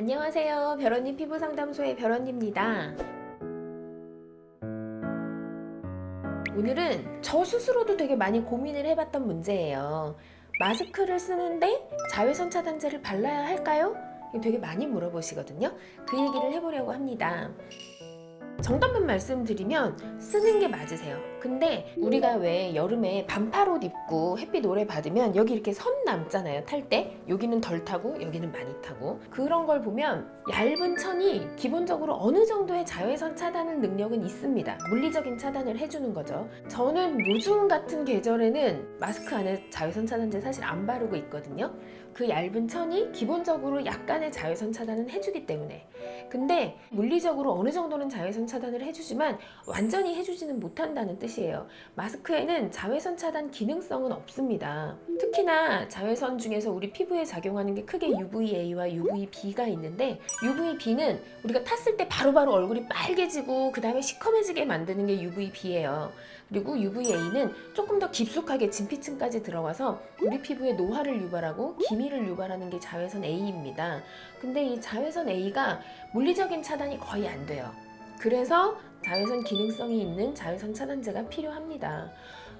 안녕하세요. 별언니 피부 상담소의 별언니입니다. 오늘은 저 스스로도 되게 많이 고민을 해봤던 문제예요. 마스크를 쓰는데 자외선 차단제를 발라야 할까요? 되게 많이 물어보시거든요. 그 얘기를 해보려고 합니다. 정답만 말씀드리면 쓰는 게 맞으세요. 근데 우리가 왜 여름에 반팔 옷 입고 햇빛 오래 받으면 여기 이렇게 선 남잖아요. 탈 때 여기는 덜 타고 여기는 많이 타고 그런 걸 보면 얇은 천이 기본적으로 어느 정도의 자외선 차단을 능력은 있습니다. 물리적인 차단을 해주는 거죠. 저는 요즘 같은 계절에는 마스크 안에 자외선 차단제 사실 안 바르고 있거든요. 그 얇은 천이 기본적으로 약간의 자외선 차단은 해주기 때문에 근데 물리적으로 어느 정도는 자외선 차단을 해주지만 완전히 해주지는 못한다는 뜻이에요. 마스크에는 자외선 차단 기능성은 없습니다. 특히나 자외선 중에서 우리 피부에 작용하는 게 크게 UVA와 UVB가 있는데 UVB는 우리가 탔을 때 바로바로 얼굴이 빨개지고 그 다음에 시커매지게 만드는 게 UVB예요. 그리고 UVA는 조금 더 깊숙하게 진피층까지 들어가서 우리 피부에 노화를 유발하고 기미를 유발하는 게 자외선 A입니다. 근데 이 자외선 A가 물리적인 차단이 거의 안 돼요. 그래서 자외선 기능성이 있는 자외선 차단제가 필요합니다.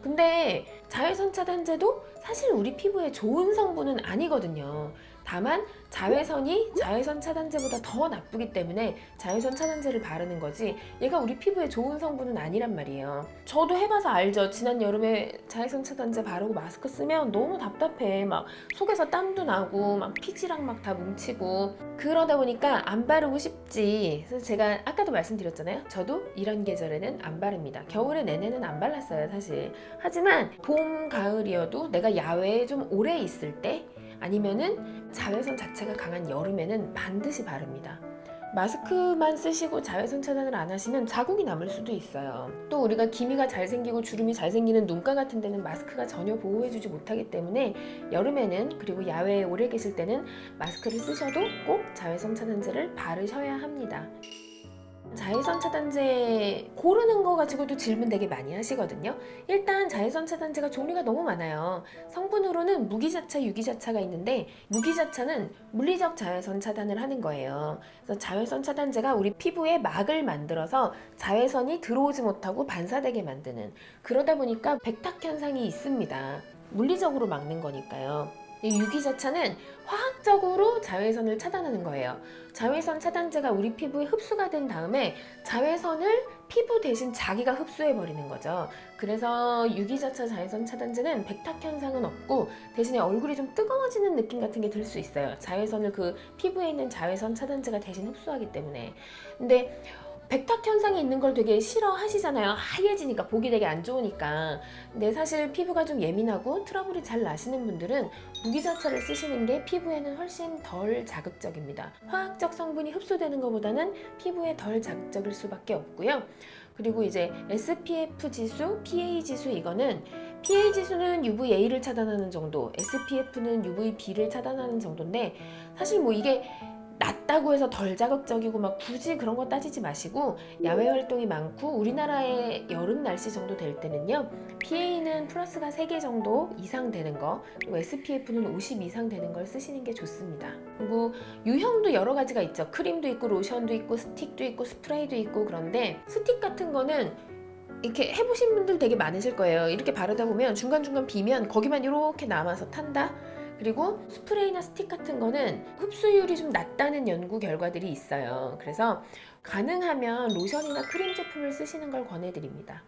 근데 자외선 차단제도 사실 우리 피부에 좋은 성분은 아니거든요. 다만 자외선이 자외선 차단제보다 더 나쁘기 때문에 자외선 차단제를 바르는 거지 얘가 우리 피부에 좋은 성분은 아니란 말이에요. 저도 해봐서 알죠. 지난 여름에 자외선 차단제 바르고 마스크 쓰면 너무 답답해. 막 속에서 땀도 나고 막 피지랑 막 다 뭉치고 그러다 보니까 안 바르고 싶지. 그래서 제가 아까도 말씀드렸잖아요. 저도 이런 계절에는 안 바릅니다. 겨울에 내내는 안 발랐어요, 사실. 하지만 봄, 가을이어도 내가 야외에 좀 오래 있을 때 아니면은 자외선 자체가 강한 여름에는 반드시 바릅니다. 마스크만 쓰시고 자외선 차단을 안 하시면 자국이 남을 수도 있어요. 또 우리가 기미가 잘 생기고 주름이 잘 생기는 눈가 같은 데는 마스크가 전혀 보호해주지 못하기 때문에 여름에는 그리고 야외에 오래 계실 때는 마스크를 쓰셔도 꼭 자외선 차단제를 바르셔야 합니다. 자외선 차단제 고르는 거 가지고도 질문 되게 많이 하시거든요. 일단 자외선 차단제가 종류가 너무 많아요. 성분으로는 무기자차, 유기자차가 있는데 무기자차는 물리적 자외선 차단을 하는 거예요. 그래서 자외선 차단제가 우리 피부에 막을 만들어서 자외선이 들어오지 못하고 반사되게 만드는 그러다 보니까 백탁 현상이 있습니다. 물리적으로 막는 거니까요. 이 유기자차는 화학적으로 자외선을 차단하는 거예요. 자외선 차단제가 우리 피부에 흡수가 된 다음에 자외선을 피부 대신 자기가 흡수해 버리는 거죠. 그래서 유기자차 자외선 차단제는 백탁 현상은 없고 대신에 얼굴이 좀 뜨거워지는 느낌 같은 게 들 수 있어요. 자외선을 그 피부에 있는 자외선 차단제가 대신 흡수하기 때문에. 근데 백탁 현상이 있는 걸 되게 싫어하시잖아요. 하얘지니까 보기 되게 안 좋으니까. 근데 사실 피부가 좀 예민하고 트러블이 잘 나시는 분들은 무기자차를 쓰시는 게 피부에는 훨씬 덜 자극적입니다. 화학적 성분이 흡수되는 것보다는 피부에 덜 자극적일 수밖에 없고요. 그리고 이제 SPF 지수, PA 지수 이거는 PA 지수는 UVA를 차단하는 정도, SPF는 UVB를 차단하는 정도인데 사실 뭐 이게 낮다고 해서 덜 자극적이고 막 굳이 그런 거 따지지 마시고 야외 활동이 많고 우리나라의 여름 날씨 정도 될 때는요 PA는 플러스가 3개 정도 이상 되는 거 그리고 SPF는 50 이상 되는 걸 쓰시는 게 좋습니다. 그리고 유형도 여러 가지가 있죠. 크림도 있고 로션도 있고 스틱도 있고 스프레이도 있고 그런데 스틱 같은 거는 이렇게 해보신 분들 되게 많으실 거예요. 이렇게 바르다 보면 중간중간 비면 거기만 이렇게 남아서 탄다 그리고 스프레이나 스틱 같은 거는 흡수율이 좀 낮다는 연구 결과들이 있어요. 그래서 가능하면 로션이나 크림 제품을 쓰시는 걸 권해드립니다.